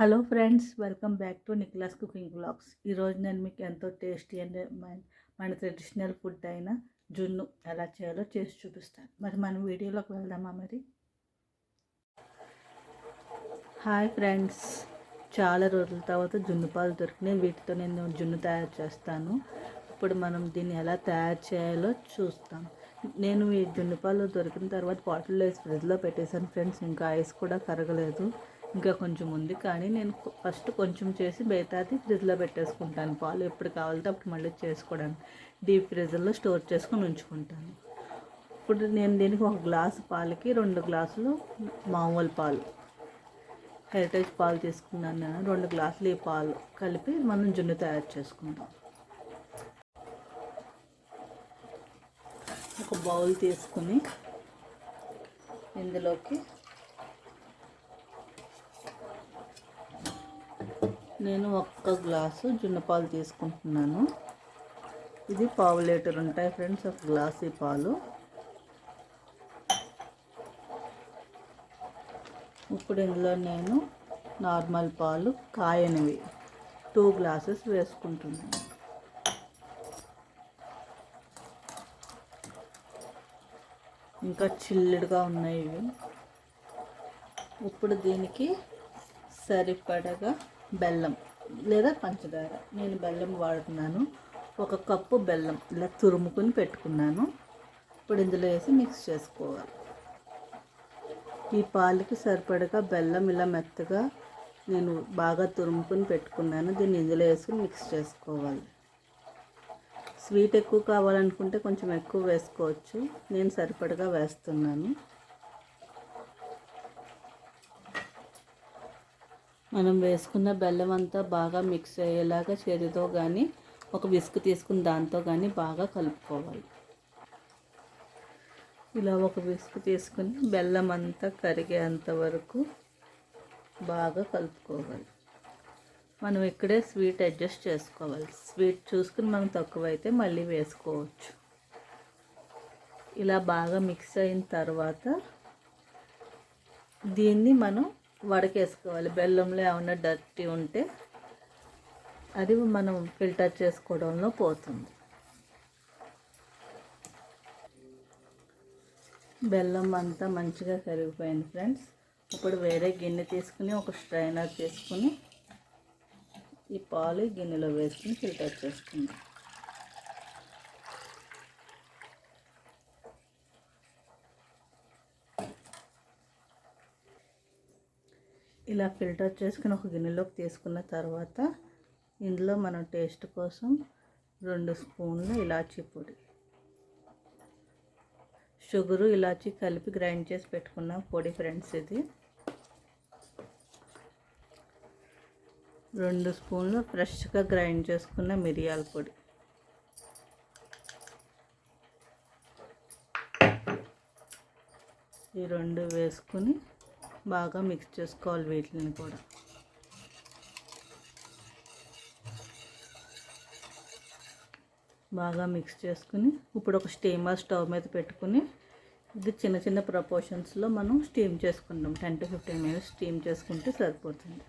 Hello friends welcome back to Niklas cooking blogs ఈరోజు నేను మీకు ఎంతో టేస్టీ అండ్ మన- మన ట్రెడిషనల్ ఫుడ్ అయిన జున్ను ఎలా చేయాలో చేసి చూపిస్తాను. మరి మనం వీడియోలోకి వెళ్దామా మరి? హాయ్ ఫ్రెండ్స్ చాలా రోజుల తర్వాత జున్ను పాలు దొరికినాయి. వీటితో నేను జున్ను తయారు చేస్తాను. ఇప్పుడు మనం దీన్ని ఎలా తయారు చేయాలో చూస్తాం. నేను ఈ జున్ను పాలు దొరికిన తర్వాత బాటిల్లో వేసి ఫ్రిడ్జ్లో పెట్టేశాను ఫ్రెండ్స్. ఇంకా ఐస్ కూడా కరగలేదు. ఇంకా కొంచెం ఉంది. కానీ నేను ఫస్ట్ కొంచెం చేసి మిగతాది ఫ్రిడ్జ్లో పెట్టేసుకుంటాను. పాలు ఎప్పుడు కావాలంటే అప్పుడు మళ్ళీ చేసుకోవడానికి. డీప్ ఫ్రిడ్జ్లో స్టోర్ చేసుకొని ఉంచుకుంటాను. ఇప్పుడు నేను దీనికి ఒక గ్లాసు పాలకి రెండు గ్లాసులు మామూలు పాలు. హెరిటేజ్ పాలు తీసుకున్నాను నేను. రెండు గ్లాసులు ఈ పాలు కలిపి మనం జున్ను తయారు చేసుకుందాం. ఒక బౌల్ తీసుకుని ఇందులోకి నేను ఒక్క గ్లాసు జున్నపాలు తీసుకుంటున్నాను. ఇది పావు లీటర్ ఉంటాయి ఫ్రెండ్స్ ఒక గ్లాసీ ఈ పాలు. ఇప్పుడు ఇందులో నేను నార్మల్ పాలు కాయనివి. టూ గ్లాసెస్ వేసుకుంటున్నాను. ఇంకా చిల్లుడుగా ఉన్నాయి ఇవి. ఇప్పుడు దీనికి సరిపడగా బెల్లం లేదా పంచదార. నేను బెల్లం వాడుతున్నాను. ఒక కప్పు బెల్లం ఇలా తురుముకుని పెట్టుకున్నాను. ఇప్పుడు ఇందులో వేసి మిక్స్ చేసుకోవాలి. ఈ పాలకి సరిపడగా బెల్లం ఇలా మెత్తగా నేను బాగా తురుముకుని పెట్టుకున్నాను. దీన్ని ఇందులో వేసుకుని మిక్స్ చేసుకోవాలి. స్వీట్ ఎక్కువ కావాలనుకుంటే కొంచెం ఎక్కువ వేసుకోవచ్చు. నేను సరిపడగా వేస్తున్నాను. మనం వేసుకున్న బెల్లం అంతా బాగా మిక్స్ అయ్యేలాగా చేతితో కానీ ఒక విసుగు తీసుకుని దాంతో కానీ బాగా కలుపుకోవాలి. ఇలా ఒక విసుగు తీసుకుని బెల్లం అంతా కరిగేంత వరకు బాగా కలుపుకోవాలి. మనం ఇక్కడే స్వీట్ అడ్జస్ట్ చేసుకోవాలి. స్వీట్ చూసుకుని మనం తక్కువైతే మళ్ళీ వేసుకోవచ్చు. ఇలా బాగా మిక్స్ అయిన తర్వాత దీన్ని మనం వడకేసుకోవాలి. బెల్లంలో ఏమైనా డర్టీ ఉంటే అది మనం ఫిల్టర్ చేసుకోవడంలో పోతుంది. బెల్లం అంతా మంచిగా కరిగిపోయింది ఫ్రెండ్స్. ఇప్పుడు వేరే గిన్నె తీసుకుని ఒక స్ట్రైనర్ తీసుకుని ఈ పాలు గిన్నెలో వేసుకుని ఫిల్టర్ చేసుకుందాం. ఇలా ఫిల్టర్ చేసుకుని ఒక గిన్నెలోకి తీసుకున్న తర్వాత ఇందులో మనం టేస్ట్ కోసం రెండు స్పూన్లు ఇలాచీ పొడి షుగరు ఇలాచీ కలిపి గ్రైండ్ చేసి పెట్టుకున్న పొడి ఫ్రెండ్స్ ఇది. రెండు స్పూన్లు ఫ్రెష్గా గ్రైండ్ చేసుకున్న మిరియాల పొడి. ఈ రెండు వేసుకుని బాగా మిక్స్ చేసుకోవాలి వీటిని కూడా. బాగా మిక్స్ చేసుకుని ఇప్పుడు ఒక స్టీమర్ స్టవ్ మీద పెట్టుకుని ఇది చిన్న చిన్న ప్రపోర్షన్స్లో మనం స్టీమ్ చేసుకుంటాం. Ten to fifteen minutes steam చేసుకుంటే సరిపోతుంది.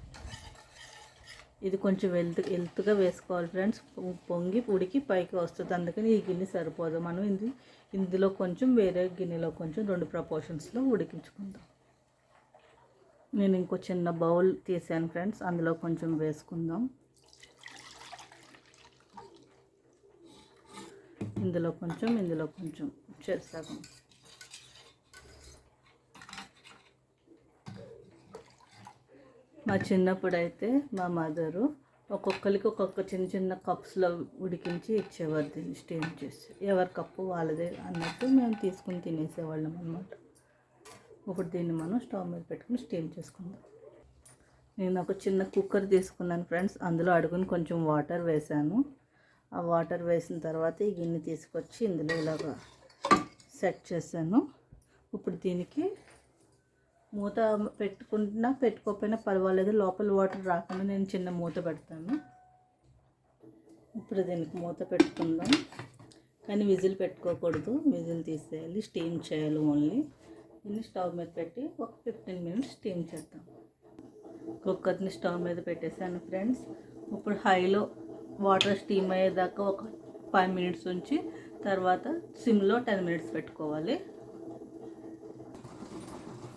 ఇది కొంచెం వెల్త్ వెల్త్గా వేసుకోవాలి ఫ్రెండ్స్ పొంగి ఉడికి పైకి వస్తుంది. అందుకని ఈ గిన్నె సరిపోదు. మనం ఇది ఇందులో కొంచెం వేరే గిన్నెలో కొంచెం రెండు ప్రపోర్షన్స్లో ఉడికించుకుందాం. నేను ఇంకో చిన్న బౌల్ తీసాను ఫ్రెండ్స్ అందులో కొంచెం వేసుకుందాం. ఇందులో కొంచెం ఇందులో కొంచెం చేస్తాము మా చిన్నప్పుడు అయితే మా మదరు ఒక్కొక్కరికి ఒక్కొక్క చిన్న చిన్న కప్స్లో ఉడికించి ఇచ్చేవారు దీన్ని స్టీమ్ చేసి. ఎవరి కప్పు వాళ్ళదే అన్నట్టు మేము తీసుకుని తినేసేవాళ్ళం అనమాట ఇప్పుడు దీన్ని మనం స్టవ్ మీద పెట్టుకుని స్టీమ్ చేసుకుందాం. నేను ఒక చిన్న కుక్కర్ తీసుకున్నాను ఫ్రెండ్స్. అందులో అడుగుని కొంచెం వాటర్ వేసాను ఆ వాటర్ వేసిన తర్వాత ఈ గిన్నె తీసుకొచ్చి ఇందులో ఇలాగా సెట్ చేశాను. ఇప్పుడు దీనికి మూత పెట్టుకుంటున్నా పెట్టుకోకపోయినా పర్వాలేదు. లోపల వాటర్ రాకుండా నేను చిన్న మూత పెడతాను. ఇప్పుడు దీనికి మూత పెట్టుకుందాం. కానీ విజిల్ పెట్టుకోకూడదు. విజిల్ తీసేయాలి. స్టీమ్ చేయాలి ఓన్లీ. దీన్ని స్టవ్ మీద పెట్టి ఒక ఫిఫ్టీన్ మినిట్స్ స్టీమ్ చేద్దాం. కుక్కర్ని స్టవ్ మీద పెట్టేశాను ఫ్రెండ్స్. ఇప్పుడు హైలో వాటర్ స్టీమ్ అయ్యేదాకా ఒక ఫైవ్ మినిట్స్ ఉంచి తర్వాత సిమ్లో టెన్ మినిట్స్ పెట్టుకోవాలి.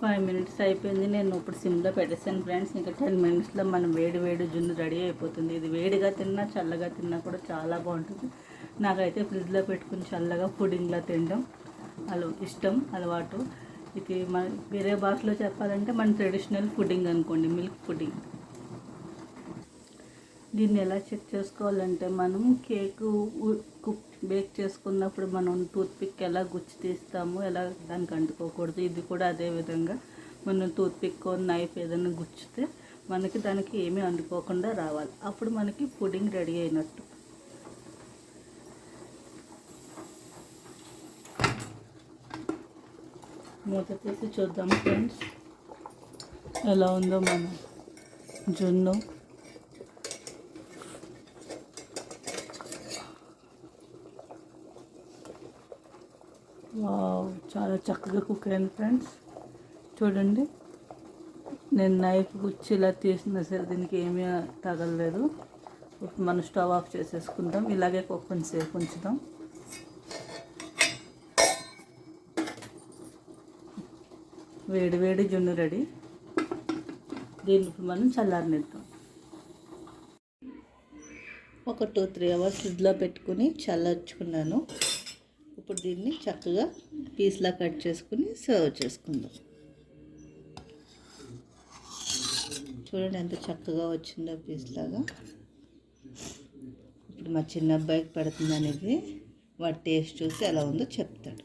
ఫైవ్ మినిట్స్ అయిపోయింది. నేను ఇప్పుడు సిమ్లో పెట్టేసాను ఫ్రెండ్స్. ఇంకా టెన్ మినిట్స్లో మనం వేడి వేడి జున్ను రెడీ అయిపోతుంది. ఇది వేడిగా తిన్నా చల్లగా తిన్నా కూడా చాలా బాగుంటుంది. నాకైతే ఫ్రిడ్జ్లో పెట్టుకుని చల్లగా పుడింగ్లా తినడం అలా ఇష్టం అలవాటు. ఇది మన వేరే భాషలో చెప్పాలంటే మన ట్రెడిషనల్ పుడింగ్ అనుకోండి మిల్క్ పుడ్డింగ్ దీన్ని ఎలా చెక్ చేసుకోవాలంటే మనం కేక్ కుక్ బేక్ చేసుకున్నప్పుడు మనం టూత్పిక్ ఎలా గుచ్చి తీస్తామో ఎలా దానికి అంటుకోకూడదు. ఇది కూడా అదే విధంగా మనం టూత్పిక్ నైఫ్ ఏదైనా గుచ్చితే మనకి దానికి ఏమీ అంటుకోకుండా రావాలి. అప్పుడు మనకి పుడింగ్ రెడీ అయినట్టు. మూత తీసి చూద్దాం ఫ్రెండ్స్. ఎలా ఉందో మన జున్ను వావ్ చాలా చక్కగా కుక్ అయింది ఫ్రెండ్స్. చూడండి నేను నైఫ్ గుచ్చి ఇలా తీసినా సరే దీనికి ఏమీ తగలలేదు. ఇప్పుడు మనం స్టవ్ ఆఫ్ చేసేసుకుందాం. ఇలాగే కొంచెంసేపు ఉంచుదాం. వేడి వేడి జున్ను రెడీ. దీన్ని ఇప్పుడు మనం చల్లారనిద్దాం. ఒక టూ త్రీ అవర్స్ ఫ్రిడ్జ్లో పెట్టుకుని చల్లార్చుకున్నాను. ఇప్పుడు దీన్ని చక్కగా పీస్లా కట్ చేసుకుని సర్వ్ చేసుకుందాం. చూడండి ఎంత చక్కగా వచ్చిందో పీస్ లాగా ఇప్పుడు మా చిన్న అబ్బాయికి పడుతుంది అనేది వాడి టేస్ట్ చూసి ఎలా ఉందో చెప్తాడు.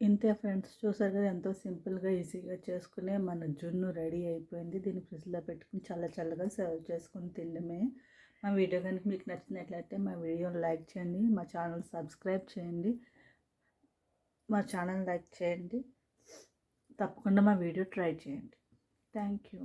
ఇంతే ఫ్రెండ్స్ చూసారు కదా ఎంతో సింపుల్గా ఈజీగా చేసుకునే మన జున్ను రెడీ అయిపోయింది. దీన్ని ఫ్రిడ్జ్లో పెట్టుకుని చల్ల చల్లగా సర్వ్ చేసుకుని తినడమే. మా వీడియో కనుక మీకు నచ్చినట్లయితే మా వీడియోని లైక్ చేయండి మా ఛానల్ సబ్స్క్రైబ్ చేయండి మా ఛానల్ లైక్ చేయండి. తప్పకుండా మా వీడియో ట్రై చేయండి. Thank you